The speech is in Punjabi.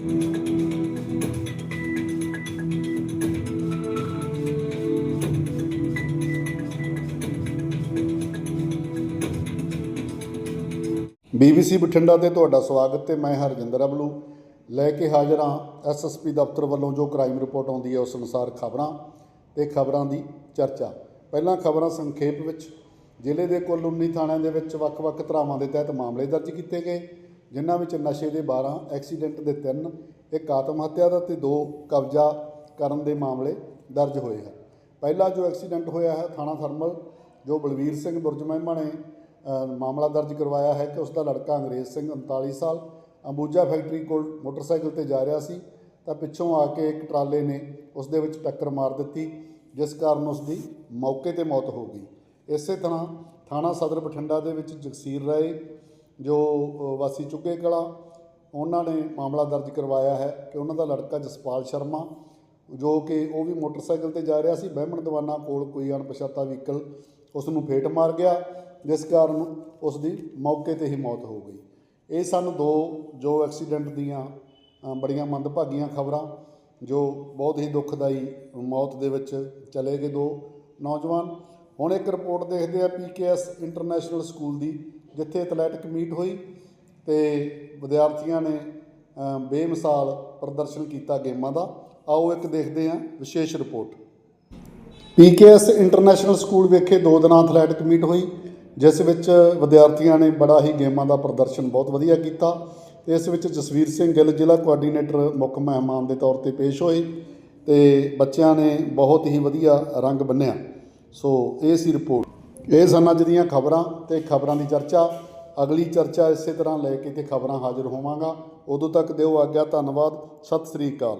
ਬੀਬੀਸੀ ਬਠਿੰਡਾ ਤੇ ਤੁਹਾਡਾ ਸਵਾਗਤ ਤੇ ਮੈਂ ਹਰਜਿੰਦਰ ਅਬਲੂ। ਲੈ ਕੇ ਹਾਜ਼ਰ ਹਾਂ ਐਸਐਸਪੀ ਦਫ਼ਤਰ ਵੱਲੋਂ ਜੋ ਕ੍ਰਾਈਮ ਰਿਪੋਰਟ ਆਉਂਦੀ ਹੈ ਉਸ ਅਨੁਸਾਰ ਖਬਰਾਂ ਤੇ ਖਬਰਾਂ ਦੀ ਚਰਚਾ। ਪਹਿਲਾਂ ਖਬਰਾਂ ਸੰਖੇਪ ਵਿੱਚ। ਜ਼ਿਲ੍ਹੇ ਦੇ ਕੁੱਲ 19 ਥਾਣਿਆਂ ਦੇ ਵਿੱਚ ਵੱਖ-ਵੱਖ ਧਾਰਾਵਾਂ ਦੇ ਤਹਿਤ ਮਾਮਲੇ ਦਰਜ ਕੀਤੇ ਗਏ। ਜਿਨ੍ਹਾਂ ਵਿੱਚ ਨਸ਼ੇ ਦੇ 12 ਐਕਸੀਡੈਂਟ ਦੇ 3 ਇੱਕ ਆਤਮ ਹੱਤਿਆ ਦਾ ਤੇ ਦੋ ਕਬਜ਼ਾ ਕਰਨ ਦੇ ਮਾਮਲੇ ਦਰਜ ਹੋਏ ਹਨ। ਪਹਿਲਾ ਜੋ ਐਕਸੀਡੈਂਟ ਹੋਇਆ ਹੈ, ਥਾਣਾ ਥਰਮਲ, ਜੋ ਬਲਵੀਰ ਸਿੰਘ ਬੁਰਜ ਮਹਿਮਾ ਨੇ ਮਾਮਲਾ ਦਰਜ ਕਰਵਾਇਆ ਹੈ ਕਿ ਉਸ ਦਾ ਲੜਕਾ ਅੰਗਰੇਜ਼ ਸਿੰਘ 39 ਸਾਲ, ਅੰਬੂਜਾ ਫੈਕਟਰੀ ਕੋਲ ਮੋਟਰਸਾਈਕਲ ਤੇ ਜਾ ਰਿਹਾ ਸੀ, ਤਾਂ ਪਿੱਛੋਂ ਆ ਕੇ ਇੱਕ ਟਰਾਲੇ ਨੇ ਉਸ ਦੇ ਵਿੱਚ ਟੱਕਰ ਮਾਰ ਦਿੱਤੀ, ਜਿਸ ਕਾਰਨ ਉਸ ਦੀ ਮੌਕੇ ਤੇ ਮੌਤ ਹੋ ਗਈ। ਇਸੇ ਤਰ੍ਹਾਂ ਥਾਣਾ ਸਦਰ ਬਠਿੰਡਾ ਦੇ ਵਿੱਚ ਜਗਸੀਰ ਰਾਏ ਜੋ ਵਾਸੀ ਚੁੱਕੇ ਕਲਾ, ਉਹਨਾਂ ਨੇ ਮਾਮਲਾ ਦਰਜ ਕਰਵਾਇਆ ਹੈ ਕਿ ਉਹਨਾਂ ਦਾ ਲੜਕਾ ਜਸਪਾਲ ਸ਼ਰਮਾ, ਜੋ ਕਿ ਉਹ ਵੀ ਮੋਟਰਸਾਈਕਲ ਤੇ ਜਾ ਰਿਹਾ ਸੀ, ਬਹਿਮਣ ਦੀਵਾਨਾ ਕੋਲ ਕੋਈ ਅਣਪਛਾਤਾ ਵਹੀਕਲ ਉਸ ਨੂੰ ਫੇਟ ਮਾਰ ਗਿਆ, ਜਿਸ ਕਾਰਨ ਉਸ ਦੀ ਮੌਕੇ ਤੇ ਹੀ ਮੌਤ ਹੋ ਗਈ। ਇਹ ਸਨ ਦੋ ਜੋ ਐਕਸੀਡੈਂਟ ਦੀਆਂ ਬੜੀਆਂ ਮੰਦਭਾਗੀਆਂ ਖਬਰਾਂ, ਜੋ ਬਹੁਤ ਹੀ ਦੁਖਦਾਈ ਮੌਤ ਦੇ ਵਿੱਚ ਚਲੇ ਗਏ ਦੋ ਨੌਜਵਾਨ। ਹੁਣ ਇੱਕ ਰਿਪੋਰਟ ਦੇਖਦੇ ਆ ਪੀਕੇਐਸ ਇੰਟਰਨੈਸ਼ਨਲ ਸਕੂਲ ਦੀ। ਜਿੱਥੇ ਐਥਲੈਟਿਕ ਮੀਟ ਹੋਈ ਤੇ ਵਿਦਿਆਰਥੀਆਂ ਨੇ ਬੇਮਿਸਾਲ ਪ੍ਰਦਰਸ਼ਨ ਕੀਤਾ ਗੇਮਾਂ ਦਾ। ਆਓ ਇੱਕ ਦੇਖਦੇ ਹਾਂ ਵਿਸ਼ੇਸ਼ ਰਿਪੋਰਟ। ਪੀਕੇਐਸ ਇੰਟਰਨੈਸ਼ਨਲ ਸਕੂਲ ਵਿਖੇ ਦੋ ਦਿਨਾਂ ਐਥਲੈਟਿਕ ਮੀਟ ਹੋਈ, ਜਿਸ ਵਿੱਚ ਵਿਦਿਆਰਥੀਆਂ ਨੇ ਬੜਾ ਹੀ ਗੇਮਾਂ ਦਾ ਪ੍ਰਦਰਸ਼ਨ ਬਹੁਤ ਵਧੀਆ ਕੀਤਾ। ਇਸ ਵਿੱਚ ਜਸਵੀਰ ਸਿੰਘ ਗਿੱਲ, ਜ਼ਿਲ੍ਹਾ ਕੋਆਰਡੀਨੇਟਰ ਮੁੱਖ ਮਹਿਮਾਨ ਦੇ ਤੌਰ ਤੇ ਪੇਸ਼ ਹੋਏ ਤੇ ਬੱਚਿਆਂ ਨੇ ਬਹੁਤ ਹੀ ਵਧੀਆ ਰੰਗ ਬੰਨਿਆ। ਸੋ, ਇਹ ਸੀ ਰਿਪੋਰਟ। ਇਹ ਸਨ ਅੱਜ ਦੀਆਂ ਖਬਰਾਂ ਤੇ ਖਬਰਾਂ ਦੀ ਚਰਚਾ। ਅਗਲੀ ਚਰਚਾ ਇਸੇ ਤਰ੍ਹਾਂ ਲੈ ਕੇ ਤੇ ਖਬਰਾਂ ਹਾਜ਼ਰ ਹੋਵਾਂਗਾ। ਉਦੋਂ ਤੱਕ ਦਿਓ ਆਗਿਆ, ਧੰਨਵਾਦ, ਸਤਿ ਸ੍ਰੀ ਅਕਾਲ।